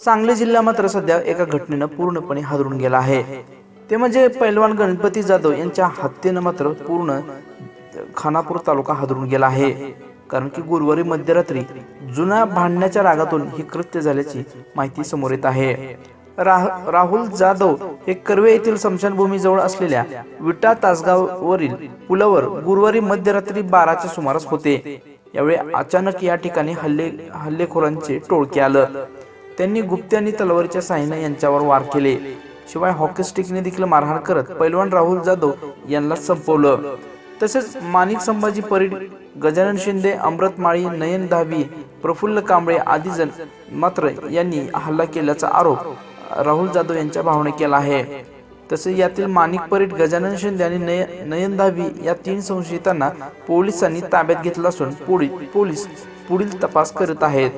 सांगली जिल्हा मात्र सध्या एका घटनेनं पूर्णपणे हादरून गेला आहे. ते म्हणजे पैलवान गणपती जाधव यांच्या हत्येनं मात्र पूर्ण खानापूर तालुका हादरून गेला आहे. कारण की गुरुवारी मध्यरात्री जुन्या भांडण्याच्या रागातून हे कृत्य झाल्याची माहिती समोर येत आहे. राह- राहुल जाधव हे कर्वे येथील स्मशानभूमीजवळ असलेल्या विटा तासगाववरील पुलावर गुरुवारी मध्यरात्री बाराच्या सुमारास होते. यावेळी अचानक या ठिकाणी हल्ले हल्लेखोरांचे टोळके आलं. त्यांनी गुप्ते आणि तलवारीच्या साह्याने यांच्यावर वार केले. शिवाय हॉकी स्टिकने देखील मारहाण करत पैलवान राहुल जाधव यांना संपवलं. तसेच माणिक संभाजी परीड गजानन शिंदे अमृत माळी नयन धावी प्रफुल्ल कांबळे आदी जण मात्र यांनी हल्ला केल्याचा आरोप राहुल जाधव यांच्या भावने केला आहे. तसेच यातील माणिक परीट गजानन शिंदे आणि नय नयन दहावी या तीन संशयितांना पोलिसांनी ताब्यात घेतलं असून पुढील पोलीस पुढील तपास करत आहेत.